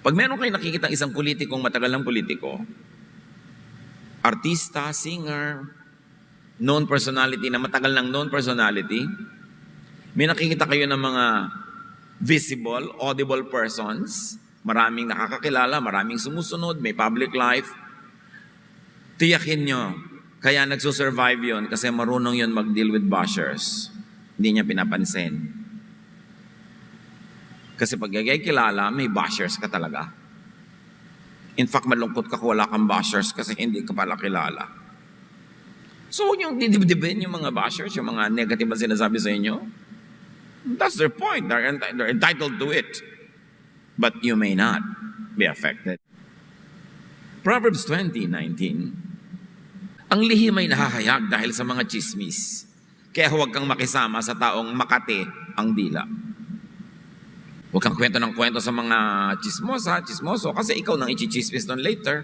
Pag meron kayo nakikita isang politikong matagal ng politiko, artista, singer, known personality na matagal ng known personality, may nakikita kayo ng mga visible, audible persons, maraming nakakakilala, maraming sumusunod, may public life, tiyakin nyo, kaya nagsusurvive yon kasi marunong yon mag-deal with bashers. Hindi niya pinapansin. Kasi pag kilala, may bashers ka talaga. In fact, malungkot ka kung wala kang bashers kasi hindi ka pala kilala. So, huwag yung didibdibin yung mga bashers, yung mga negative na sinasabi sa inyo. That's their point. They're, enti- they're entitled to it. But you may not be affected. Proverbs 20:19 Ang lihim ay nakakayag dahil sa mga chismis. Kaya huwag kang makisama sa taong makate ang dila. Huwag kang kwento ng kwento sa mga chismosa, chismoso, kasi ikaw nang ichichismis doon later.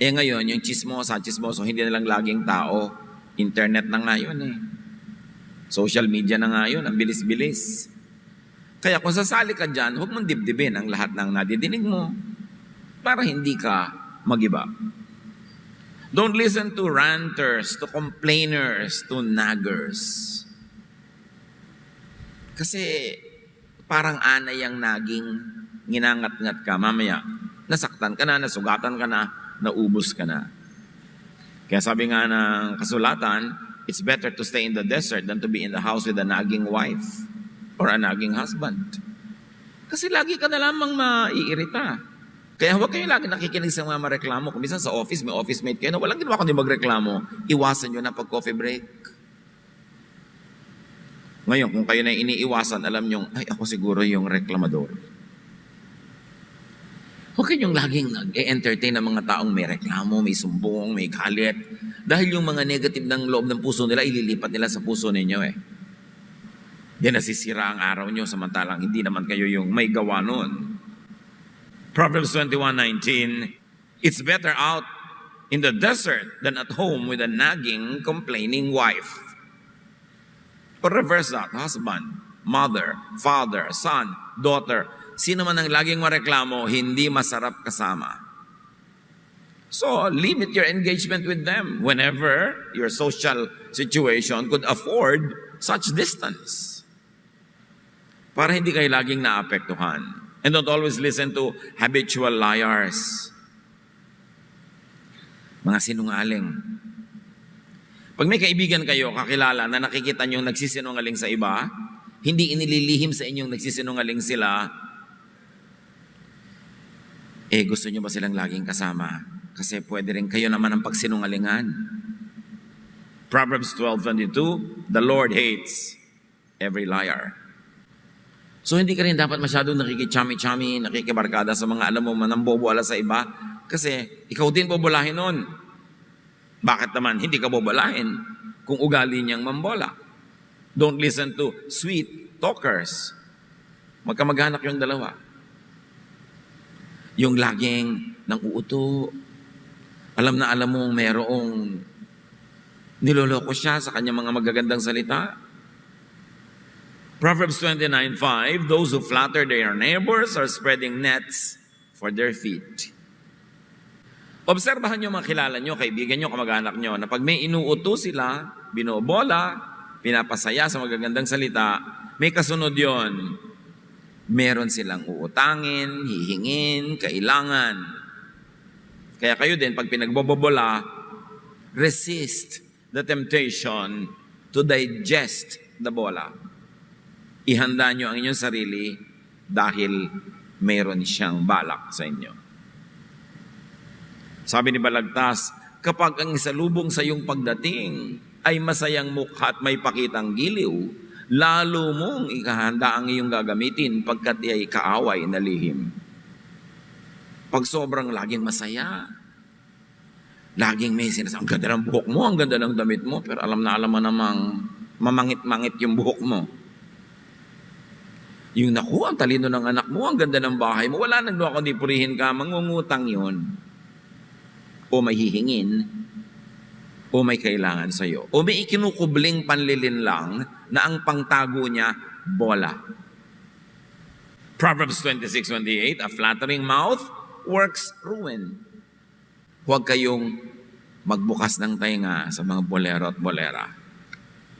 Eh ngayon, yung chismosa, chismoso, hindi na lang laging tao. Internet na nga yun eh. Social media na nga yun, ang bilis-bilis. Kaya kung sasali ka dyan, huwag mong dibdibin ang lahat ng nadidinig mo para hindi ka magiba. Don't listen to ranters, to complainers, to naggers. Kasi parang anay ang naging nginangat-ngat ka. Mamaya, nasaktan ka na, nasugatan ka na, naubos ka na. Kaya sabi nga ng kasulatan, it's better to stay in the desert than to be in the house with a nagging wife or a nagging husband. Kasi lagi ka na lamang maiirita. Kaya huwag kayo lagi nakikinig sa mga mareklamo. Kung minsan sa office, may office mate kayo na walang ginawa kundi magreklamo, iwasan nyo na pag coffee break. Ngayon, kung kayo na iniiwasan, alam nyo, ay ako siguro yung reklamador. Huwag kayong laging nag-entertain ng mga taong may reklamo, may sumbong, may galit. Dahil yung mga negative ng loob ng puso nila, ililipat nila sa puso ninyo eh. Yan nasisira ang araw nyo samantalang hindi naman kayo yung may gawa nun. Proverbs 21:19, It's better out in the desert than at home with a nagging, complaining wife. Or reverse that, husband, mother, father, son, daughter, sino man ang laging mareklamo, hindi masarap kasama. So, limit your engagement with them whenever your social situation could afford such distance. Para hindi kayo laging naapektuhan. And don't always listen to habitual liars. Mga sinungaling. Pag may kaibigan kayo, kakilala, na nakikita nyo nagsisinungaling sa iba, hindi inililihim sa inyong nagsisinungaling sila, eh gusto nyo ba silang laging kasama? Kasi pwede rin kayo naman ang pagsinungalingan. Proverbs 12.22, The Lord hates every liar. So hindi ka rin dapat masyadong nakikichami-chami, nakikibarkada sa mga alam mo manambobola sa iba kasi ikaw din bobolahin nun. Bakit naman hindi ka bobolahin kung ugali niyang mambola? Don't listen to sweet talkers. Magkamag-anak yung dalawa. Yung laging nang uuto. Alam na alam mong merong niloloko siya sa kanyang mga magagandang salita. Proverbs 29:5, Those who flatter their neighbors are spreading nets for their feet. Obserbahan nyo mga kilala nyo, kaibigan nyo, kamag-anak nyo, na pag may inuuto sila, binobola, pinapasaya sa magagandang salita, may kasunod yon. Meron silang uutangin, hihingin, kailangan. Kaya kayo din, pag pinagbobobola, resist the temptation to digest the bola ihanda nyo ang inyong sarili dahil mayroon siyang balak sa inyo. Sabi ni Balagtas, kapag ang isalubong sa iyong pagdating ay masayang mukha at may pakitang giliw, lalo mong ikahanda ang iyong gagamitin pagkat ay kaaway na lihim. Pag sobrang laging masaya, laging may sinasabi, ang ganda ng buhok mo, ang ganda ng damit mo, pero alam na alam mo namang mamangit-mangit yung buhok mo. Yung naku, ang talino ng anak mo, ang ganda ng bahay mo, wala nang kundi purihin ka, mangungutang yon O may hihingin, o may kailangan sa'yo. O may ikinukubling panlilin lang na ang pangtago niya, bola. Proverbs 26:28, a flattering mouth works ruin. Huwag kayong magbukas ng tainga sa mga bolero at bolera.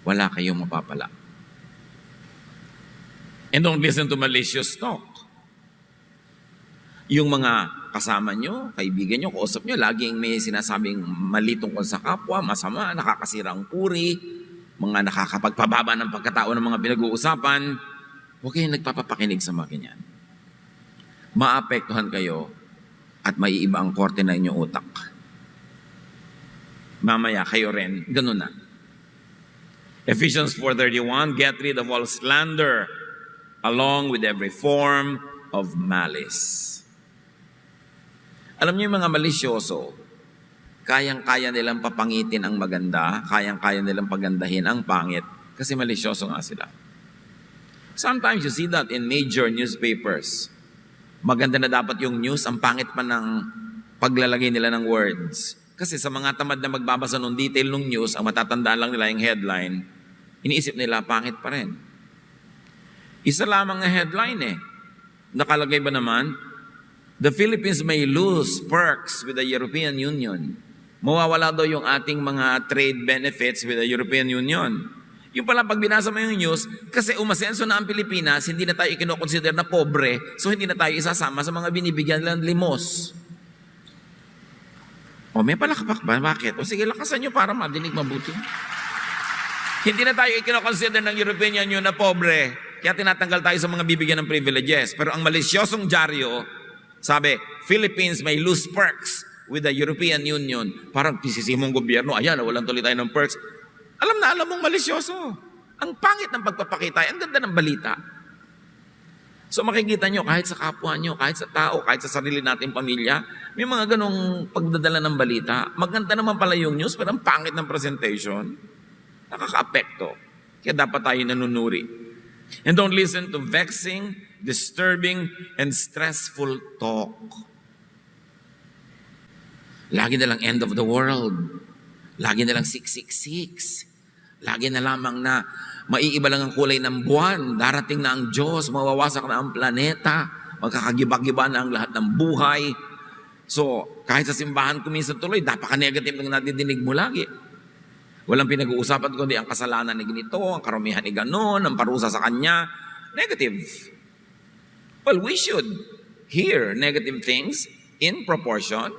Wala kayong mapapala. And don't listen to malicious talk. Yung mga kasama nyo, kaibigan nyo, kausap nyo, laging may sinasabing mali tungkol sa kapwa, masama, nakakasira ang puri, mga nakakapagpababa ng pagkatao ng mga pinag-uusapan, huwag kayong nagpapapakinig sa mga ganyan. Maapektuhan kayo at maiiba ang korte na inyong utak. Mamaya kayo rin, ganun na. Ephesians 4.31, Get rid of all slander, along with every form of malice. Alam niyo yung mga malisyoso, kayang-kaya nilang papangitin ang maganda, kayang-kaya nilang pagandahin ang pangit, kasi malisyoso nga sila. Sometimes you see that in major newspapers. Maganda na dapat yung news, ang pangit pa ng paglalagay nila ng words. Kasi sa mga tamad na magbabasa ng detail ng news, ang matatandaan lang nila yung headline, iniisip nila, pangit pa rin. Isa lamang na headline eh. Nakalagay ba naman, The Philippines may lose perks with the European Union. Mawawala daw yung ating mga trade benefits with the European Union. Yung pala, pag binasa mo yung news, kasi umasenso na ang Pilipinas, hindi na tayo kinoconsider na pobre, so hindi na tayo isasama sa mga binibigyan nilang limos. O may palakpak ba? Bakit? O sige, lakasan nyo para madinig mabuti. Hindi na tayo ikinoconsider ng European Union na pobre, kaya tinatanggal tayo sa mga bibigyan ng privileges. Pero ang malisyosong dyaryo, sabi, Philippines may lose perks with the European Union. Parang pisisimong gobyerno, ayan, walang tuloy tayo ng perks. Alam na alam mong malisyoso. Ang pangit ng pagpapakita, ang ganda ng balita. So makikita nyo, kahit sa kapwa nyo, kahit sa tao, kahit sa sarili nating pamilya, may mga ganong pagdadala ng balita. Maganda naman pala yung news, pero ang pangit ng presentation. Nakaka-apekto. Kaya dapat tayo nanunuri. And don't listen to vexing, disturbing, and stressful talk. Lagi na lang end of the world. Lagi na lang 666. Lagi na lamang na maiiba lang ang kulay ng buwan. Darating na ang Diyos, mawawasak na ang planeta. Magkakagiba-giba na ang lahat ng buhay. So, kahit sa simbahan ko minsan tuloy, napaka-negative ng nadidinig mo lagi. Walang pinag-uusapan kundi ang kasalanan ni ganito, ang karumihan ni ganon, ang parusa sa kanya. Negative. Well, we should hear negative things in proportion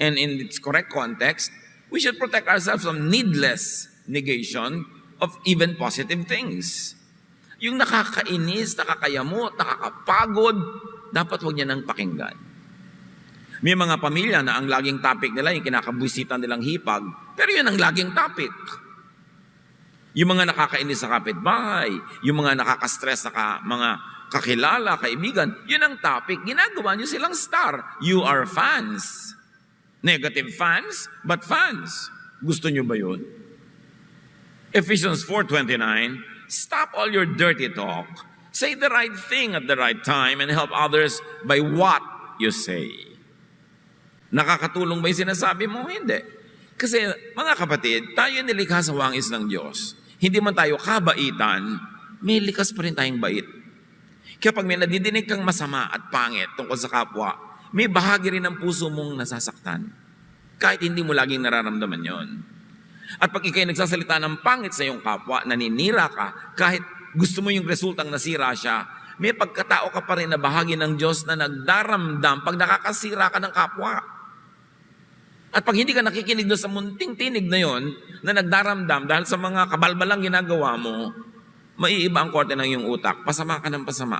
and in its correct context. We should protect ourselves from needless negation of even positive things. Yung nakakainis, nakakayamot, nakakapagod, dapat huwag niya nang pakinggan. May mga pamilya na ang laging topic nila, yung kinakabwisitan nilang hipag, pero yun ang laging topic. Yung mga nakakainis sa kapitbahay, yung mga nakaka-stress na ka, mga kakilala, kaibigan, yun ang topic. Ginagawa nyo silang star. You are fans. Negative fans, but fans. Gusto nyo ba yun? Ephesians 4.29, Stop all your dirty talk. Say the right thing at the right time and help others by what you say. Nakakatulong ba yung sinasabi mo? Hindi. Kasi mga kapatid, tayo nilikha sa wangis ng Diyos. Hindi man tayo kabaitan, may likas pa rin tayong bait. Kaya pag may nadidinig kang masama at pangit tungkol sa kapwa, may bahagi rin ng puso mong nasasaktan. Kahit hindi mo laging nararamdaman yon. At pag ikay nagsasalita ng pangit sa iyong kapwa, naninira ka, kahit gusto mo yung resultang nasira siya, may pagkatao ka pa rin na bahagi ng Diyos na nagdaramdam pag nakakasira ka ng kapwa. At pag hindi ka nakikinig doon sa munting tinig na yon, na nagdaramdam dahil sa mga kabalbalang ginagawa mo, maiiba ang korte ng iyong utak. Pasama ka ng pasama.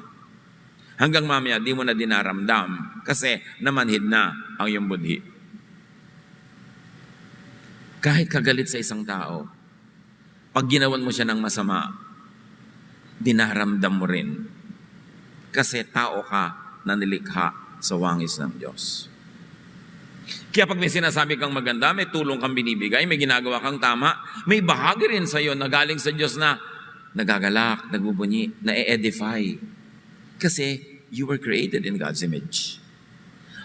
Hanggang mamaya, di mo na dinaramdam kasi namanhid na ang iyong budhi. Kahit kagalit sa isang tao, pag ginawan mo siya ng masama, dinaramdam mo rin. Kasi tao ka na nilikha sa wangis ng Diyos. Kaya pag may sinasabi kang maganda, may tulong kang binibigay, may ginagawa kang tama, may bahagi rin sa iyo na galing sa Diyos na nagagalak, nagbubunyi, na-edify. Kasi you were created in God's image.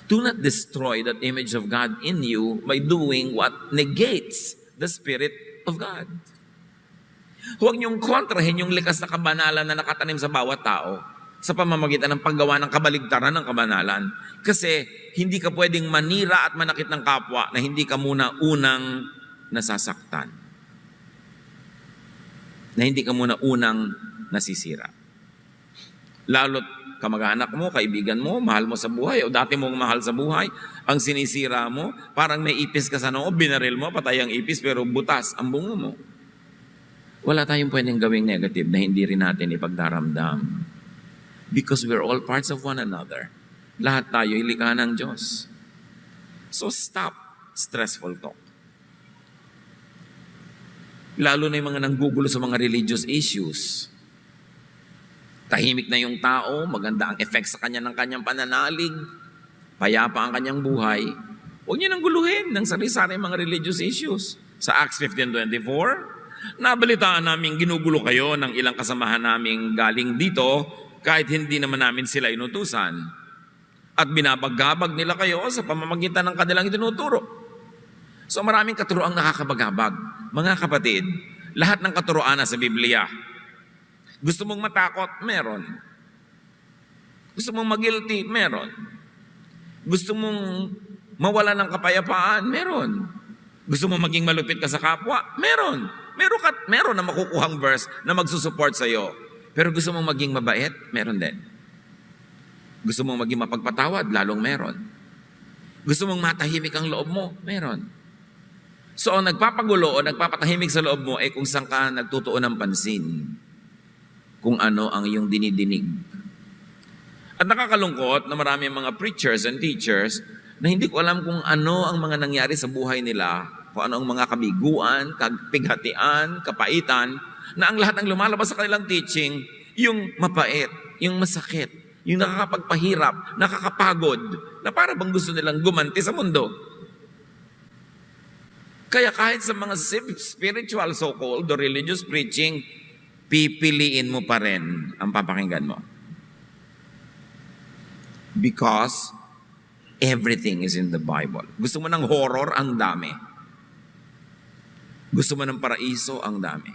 Do not destroy that image of God in you by doing what negates the Spirit of God. Huwag niyong kontrahin yung likas na kabanalan na nakatanim sa bawat tao. sa pamamagitan ng paggawa ng kabaligtaran ng kabanalan. Kasi hindi ka pwedeng manira at manakit ng kapwa na hindi ka muna unang nasasaktan. Na hindi ka muna unang nasisira. Lalo't kamag-anak mo, kaibigan mo, mahal mo sa buhay, o dati mong mahal sa buhay, ang sinisira mo, parang may ipis ka sa noo, binaril mo, patay ang ipis, pero butas ang bungo mo. Wala tayong pwedeng gawing negative na hindi rin natin ipagdaramdam. Because we're all parts of one another. Lahat tayo ilikha ng Diyos. So stop stressful talk. Lalo na yung mga nanggugulo sa mga religious issues. Tahimik na yung tao, maganda ang effect sa kanya ng kanyang pananalig, payapa ang kanyang buhay. Huwag niyo nang guluhin ng sari-sari mga religious issues. Sa Acts 15.24, nabalitaan namin ginugulo kayo ng ilang kasamahan naming galing dito kahit hindi naman namin sila inutusan. At binabagabag nila kayo sa pamamagitan ng kanilang itinuturo. So maraming katuroang nakakabagabag. Mga kapatid, lahat ng katuroan na sa Biblia, gusto mong matakot? Meron. Gusto mong magilty? Meron. Gusto mong mawala ng kapayapaan? Meron. Gusto mong maging malupit ka sa kapwa? Meron. Meron, ka, meron na makukuhang verse na magsusupport sa iyo. Pero gusto mong maging mabait? Meron din. Gusto mong maging mapagpatawad? Lalong meron. Gusto mong matahimik ang loob mo? Meron. So, ang nagpapagulo o nagpapatahimik sa loob mo ay kung saan ka nagtutuon ng pansin kung ano ang iyong dinidinig. At nakakalungkot na marami mga preachers and teachers na hindi ko alam kung ano ang mga nangyari sa buhay nila, kung ano ang mga kabiguan, kapighatian, kapaitan, na ang lahat ng lumalabas sa kanilang teaching, yung mapait, yung masakit, yung nakakapagpahirap, nakakapagod, na para bang gusto nilang gumanti sa mundo. Kaya kahit sa mga spiritual so-called or religious preaching, pipiliin mo pa rin ang papakinggan mo. Because everything is in the Bible. Gusto mo ng horror, ang dami. Gusto mo ng paraiso, ang dami.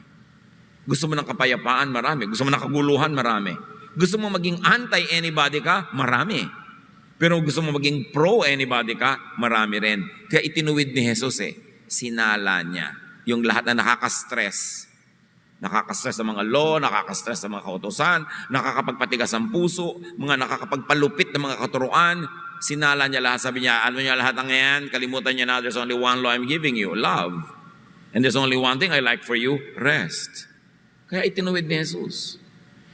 Gusto mo ng kapayapaan, marami. Gusto mo ng kaguluhan, marami. Gusto mo maging anti-anybody ka, marami. Pero gusto mo maging pro-anybody ka, marami rin. Kaya itinuwid ni Jesus eh, sinala niya yung lahat na nakaka-stress Nakaka-stress sa mga law, nakaka-stress sa mga kautosan, nakakapagpatigas ang puso, mga nakakapagpalupit ng mga katuruan. Sinala niya lahat, sabi niya, ano niya lahat ang yan? Kalimutan niya na, there's only one law I'm giving you, love. And there's only one thing I like for you, rest. Kaya itinuwid ni Jesus.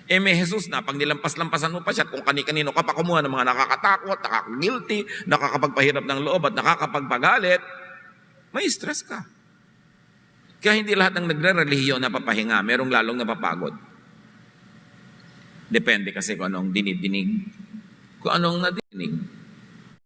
Eh may Jesus na, pag nilampas-lampasan mo pa siya, kung kani-kanino ka pa kumuha ng mga nakakatakot, nakakagilty, nakakapagpahirap ng loob at nakakapagpagalit, may stress ka. Kaya hindi lahat ng nagre-relihiyon napapahinga, merong lalong napapagod. Depende kasi kung anong dinidinig, kung anong nadinig.